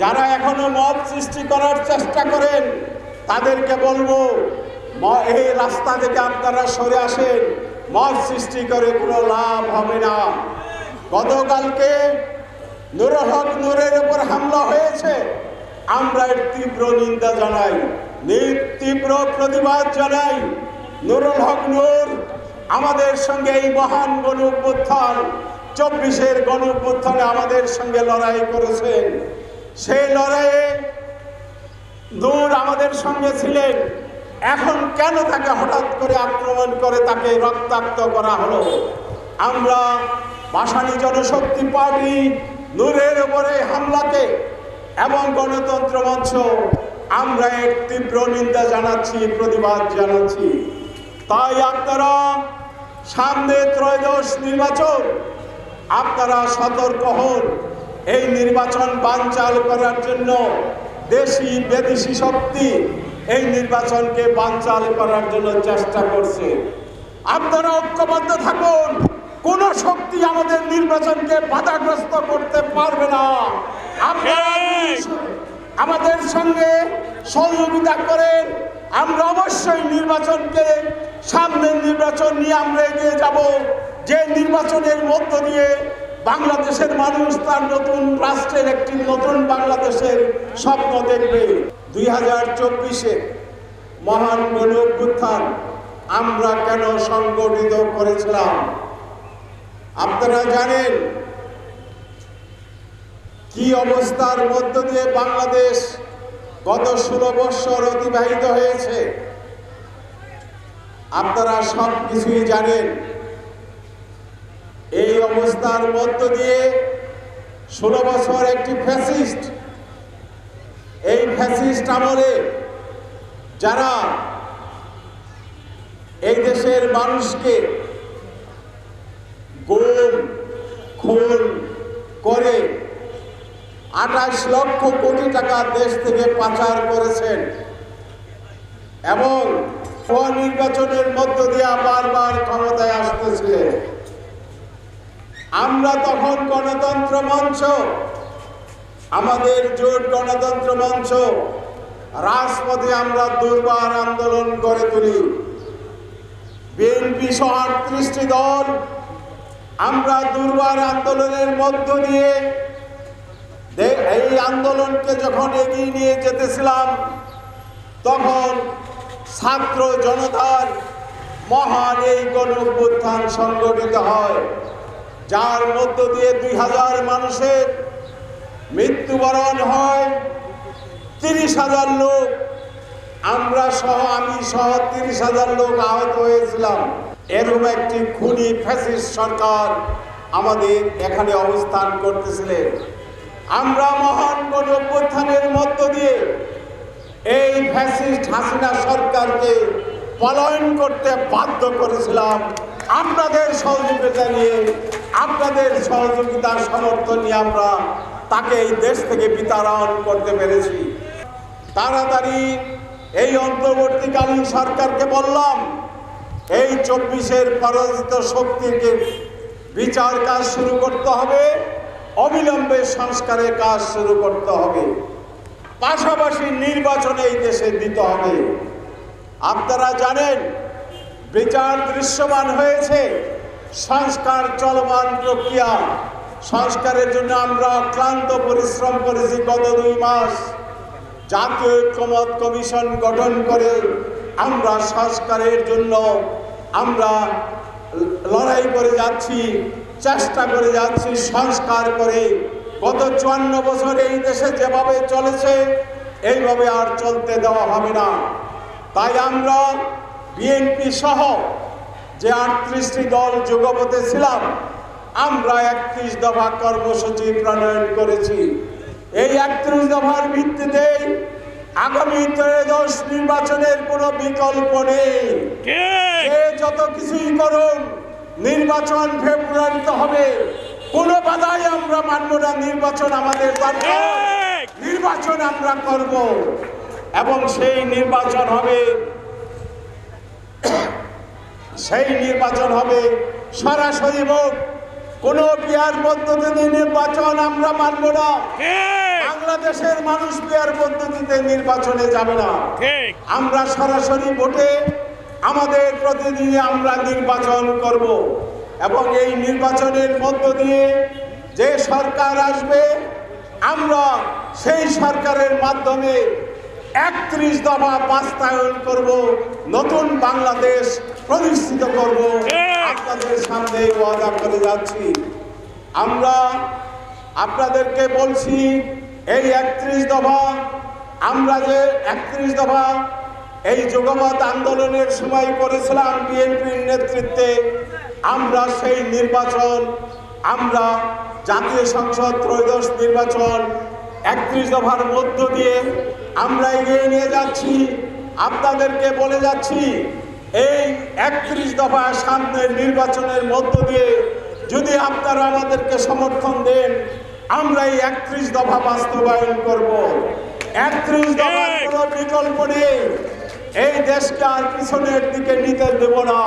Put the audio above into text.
যারা এখনও মত সৃষ্টি করার চেষ্টা করেন, তাদেরকে বলব এই রাস্তা থেকে আপনারা সরে আসেন। মত সৃষ্টি করে কোনো লাভ হবে না। গতকালকে নুরুল হক নূরের উপর হামলা হয়েছে। আমরা এর তীব্র নিন্দা জানাই তীব্র প্রতিবাদ জানাই। নুরুল হক নূর আমাদের সঙ্গে এই মহান গণ চব্বিশের গণ আমাদের সঙ্গে লড়াই করেছেন। সেই লড়াইয়ে দূর আমাদের সঙ্গে ছিলেন। এখন কেন তাকে হঠাৎ করে আক্রমণ করে তাকে রক্তাক্ত করা হলো? আমরা ভাসানী জনশক্তি পার্টি নূরের উপরে হামলাকে এবং গণতন্ত্র মঞ্চ, আমরা এর তীব্র নিন্দা জানাচ্ছি, প্রতিবাদ জানাচ্ছি। তাই আপনারা সামনে ত্রয়োদশ নির্বাচন, আপনারা সতর্ক হন। এই নির্বাচন বানচাল করার জন্য দেশি বিদেশি শক্তি এই নির্বাচনকে বানচাল করার জন্য চেষ্টা করছে। আপনারা ঐক্যবদ্ধ থাকুন কোন শক্তি আমাদের নির্বাচনকে বাধাগ্রস্ত করতে পারবে না। আপনারা আমাদের সঙ্গে সহযোগিতা করেন আমরা অবশ্যই নির্বাচনকে সামনের নির্বাচন নিয়ে আমরা এগিয়ে যাব। যে নির্বাচনের মধ্য দিয়ে বাংলাদেশের মানুষ তার নতুন রাষ্ট্রের একটি নতুন বাংলাদেশের স্বপ্ন দেখবে। দুই হাজার চব্বিশে মহান গণ অভ্যুত্থান আমরা কেন সংগঠিত করেছিলাম? আপনারা জানেন কি অবস্থার মধ্য দিয়ে বাংলাদেশ গত ষোলো বৎসর অতিবাহিত হয়েছে? আপনারা সব কিছুই জানেন। অবস্থার মধ্য দিয়ে ষোলো বছর একটি ফ্যাসিস্ট, এই ফ্যাসিস্ট আমলে যারা এই দেশের মানুষকে গুম খুন করে আঠাশ লক্ষ কোটি টাকা দেশ থেকে পাচার করেছেন এবং নির্বাচনের মধ্য দিয়ে বারবার ক্ষমতায় আসতেছিলেন। আমরা তখন গণতন্ত্র মঞ্চ, আমাদের জোট গণতন্ত্র মঞ্চ, রাজপথে আমরা দুর্বার আন্দোলন করে তুলি। বিএনপি সহ আটত্রিশটি দল আমরা দুর্বার আন্দোলনের মধ্য দিয়ে এই আন্দোলনকে যখন এগিয়ে নিয়ে যেতেছিলাম, তখন ছাত্র জনতার মহান এই গণ সংগঠিত হয়। যার মধ্য দিয়ে দুই হাজার মানুষের মৃত্যুবরণ হয়, তিরিশ হাজার লোক, আমরা সহ, আমি সহ তিরিশ হাজার লোক আহত হয়েছিলাম। এরকম একটি খুনি ফ্যাসিস্ট সরকার আমাদের এখানে অবস্থান করতেছিলেন। আমরা মহান গণ অভ্যুত্থানের মধ্য দিয়ে এই ফ্যাসিস্ট হাসিনা সরকারকে পলায়ন করতে বাধ্য করেছিলাম। আপনাদের সহযোগিতা নিয়ে আপনাদের সহযোগিতা সমর্থন নিয়ে আমরা তাকে এই দেশ থেকে বিতাড়ন করতে পেরেছি। তাড়াতাড়ি এই অন্তর্বর্তীকালীন সরকারকে বললাম, এই চব্বিশের পরাজিত শক্তিকে বিচার কাজ শুরু করতে হবে, অবিলম্বে সংস্কারের কাজ শুরু করতে হবে। পাশাপাশি নির্বাচনে এই দেশে দিতে হবে। আপনারা জানেন, বিচার দৃশ্যমান হয়েছে। সংস্কার চলমান প্রক্রিয়া। সংস্কারের জন্য আমরা ক্লান্ত পরিশ্রম করেছি গত দুই মাস। জাতীয় ঐক্যমত কমিশন গঠন করে আমরা সংস্কারের জন্য আমরা লড়াই করে যাচ্ছি, চেষ্টা করে যাচ্ছি সংস্কার করে। গত চুয়ান্ন বছর এই দেশে যেভাবে চলেছে, এইভাবে আর চলতে দেওয়া হবে না। তাই আমরা বিএনপি সহ যে আটত্রিশটি দল যুগপথে ছিলাম আমরা একত্রিশ দফা কর্মসূচি প্রণয়ন করেছি। এই একত্রিশ দফার ভিত্তিতেই আগামী ত্রয়োদশ নির্বাচনের কোনো বিকল্প নেই। যত কিছুই করুন নির্বাচন ফেব্রুয়ারিতে হবে। কোনো বাধাই আমরা মানব না নির্বাচন আমাদের নির্বাচন আমরা করব। এবং সেই নির্বাচন হবে সেই নির্বাচন হবে। সরাসরি ভোট। কোনো বিয়ার পদ্ধতিতে নির্বাচন আমরা মানব না। বাংলাদেশের মানুষ বিয়ার পদ্ধতিতে নির্বাচনে যাবে না। আমরা সরাসরি ভোটে আমাদের প্রতিনিধি আমরা নির্বাচন করব। এবং এই নির্বাচনের মধ্য দিয়ে যে সরকার আসবে আমরা সেই সরকারের মাধ্যমে একত্রিশ দফা বাস্তবায়ন করব নতুন বাংলাদেশ প্রতিষ্ঠিত করব। আপনাদের সামনে ওয়াদা করে যাচ্ছি। আমরা আপনাদেরকে বলছি এই একত্রিশ দফা আমরা যে একত্রিশ দফা এই যুগমত আন্দোলনের সময় করেছিলাম বিএনপির নেতৃত্বে আমরা সেই নির্বাচন আমরা জাতীয় সংসদ ত্রয়োদশ নির্বাচন একত্রিশ দফার মধ্য দিয়ে আমরা এগিয়ে নিয়ে যাচ্ছি। আপনাদেরকে বলে যাচ্ছি এই একত্রিশ দফা সামনের নির্বাচনের মধ্য দিয়ে যদি আপনারা আমাদেরকে সমর্থন দেন আমরা এই একত্রিশ দফা বাস্তবায়ন করব। একত্রিশ দফার কোনো বিকল্প নেই। এই দেশকে আর পিছনের দিকে নিতে দেব না।